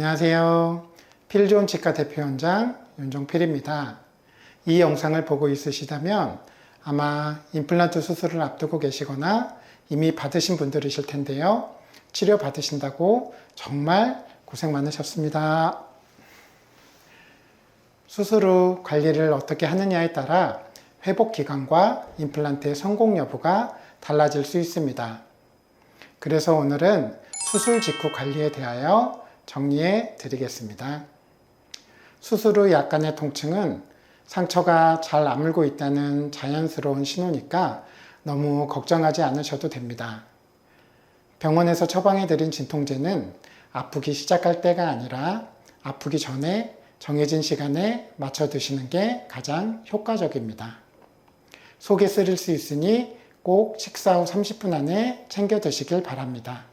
안녕하세요. 필 좋은 치과 대표원장 윤종필입니다. 이 영상을 보고 있으시다면 아마 임플란트 수술을 앞두고 계시거나 이미 받으신 분들이실 텐데요. 치료 받으신다고 정말 고생 많으셨습니다. 수술 후 관리를 어떻게 하느냐에 따라 회복 기간과 임플란트의 성공 여부가 달라질 수 있습니다. 그래서 오늘은 수술 직후 관리에 대하여 정리해 드리겠습니다. 수술 후 약간의 통증은 상처가 잘 아물고 있다는 자연스러운 신호니까 너무 걱정하지 않으셔도 됩니다. 병원에서 처방해 드린 진통제는 아프기 시작할 때가 아니라 아프기 전에 정해진 시간에 맞춰 드시는 게 가장 효과적입니다. 속에 쓰릴 수 있으니 꼭 식사 후 30분 안에 챙겨 드시길 바랍니다.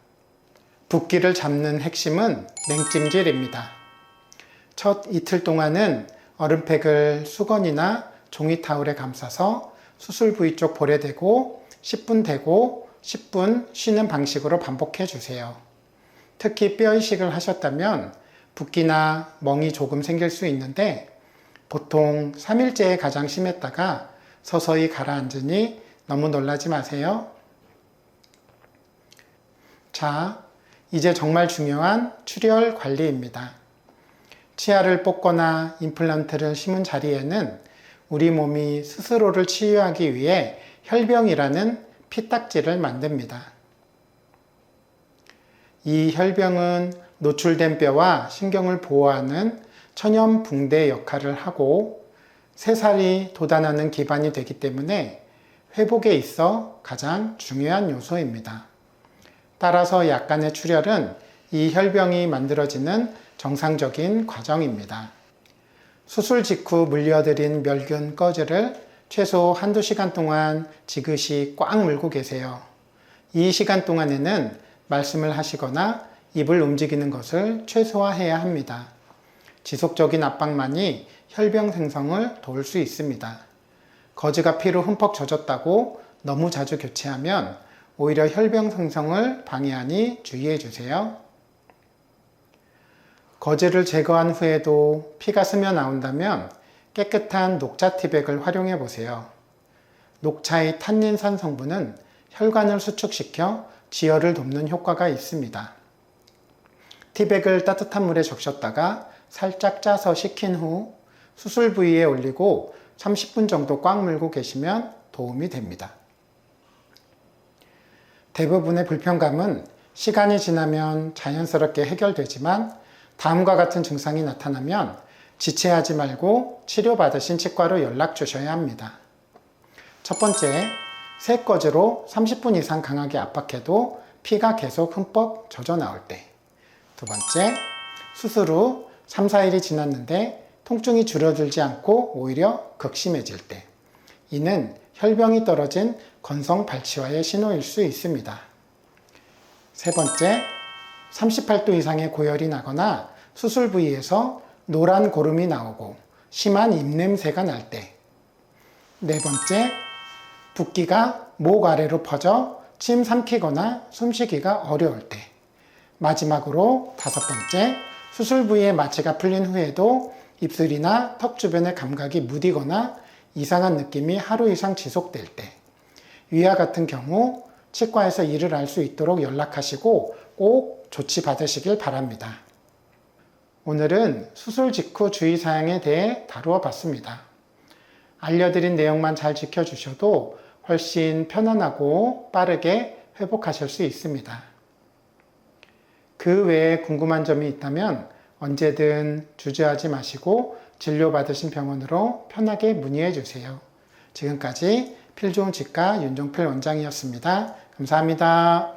붓기를 잡는 핵심은 냉찜질입니다. 첫 이틀 동안은 얼음팩을 수건이나 종이 타올에 감싸서 수술 부위 쪽 볼에 대고 10분 대고 10분 쉬는 방식으로 반복해 주세요. 특히 뼈 이식을 하셨다면 붓기나 멍이 조금 생길 수 있는데 보통 3일째에 가장 심했다가 서서히 가라앉으니 너무 놀라지 마세요. 자, 이제 정말 중요한 출혈 관리입니다. 치아를 뽑거나 임플란트를 심은 자리에는 우리 몸이 스스로를 치유하기 위해 혈병이라는 피딱지를 만듭니다. 이 혈병은 노출된 뼈와 신경을 보호하는 천연 붕대 역할을 하고 새살이 돋아나는 기반이 되기 때문에 회복에 있어 가장 중요한 요소입니다. 따라서 약간의 출혈은 이 혈병이 만들어지는 정상적인 과정입니다. 수술 직후 물려드린 멸균 꺼즈를 최소 한두 시간 동안 지그시 꽉 물고 계세요. 이 시간 동안에는 말씀을 하시거나 입을 움직이는 것을 최소화해야 합니다. 지속적인 압박만이 혈병 생성을 도울 수 있습니다. 거즈가 피로 흠뻑 젖었다고 너무 자주 교체하면 오히려 혈병 생성을 방해하니 주의해 주세요. 거즈를 제거한 후에도 피가 스며 나온다면 깨끗한 녹차 티백을 활용해 보세요. 녹차의 탄닌산 성분은 혈관을 수축시켜 지혈을 돕는 효과가 있습니다. 티백을 따뜻한 물에 적셨다가 살짝 짜서 식힌 후 수술 부위에 올리고 30분 정도 꽉 물고 계시면 도움이 됩니다. 대부분의 불편감은 시간이 지나면 자연스럽게 해결되지만 다음과 같은 증상이 나타나면 지체하지 말고 치료받으신 치과로 연락 주셔야 합니다. 첫 번째, 새꺼즈로 30분 이상 강하게 압박해도 피가 계속 흠뻑 젖어 나올 때. 두 번째, 수술 후 3, 4일이 지났는데 통증이 줄어들지 않고 오히려 극심해질 때. 이는 혈병이 떨어진 건성 발치와의 신호일 수 있습니다. 세 번째, 38도 이상의 고열이 나거나 수술 부위에서 노란 고름이 나오고 심한 입냄새가 날 때. 네 번째, 붓기가 목 아래로 퍼져 침 삼키거나 숨쉬기가 어려울 때. 마지막으로 다섯 번째, 수술 부위의 마취가 풀린 후에도 입술이나 턱 주변의 감각이 무디거나 이상한 느낌이 하루 이상 지속될 때. 위와 같은 경우 치과에서 이를 알수 있도록 연락하시고 꼭 조치 받으시길 바랍니다. 오늘은 수술 직후 주의사항에 대해 다루어 봤습니다. 알려드린 내용만 잘 지켜주셔도 훨씬 편안하고 빠르게 회복하실 수 있습니다. 그 외에 궁금한 점이 있다면 언제든 주저하지 마시고 진료받으신 병원으로 편하게 문의해 주세요. 지금까지 필 좋은 치과 윤종필 원장이었습니다. 감사합니다.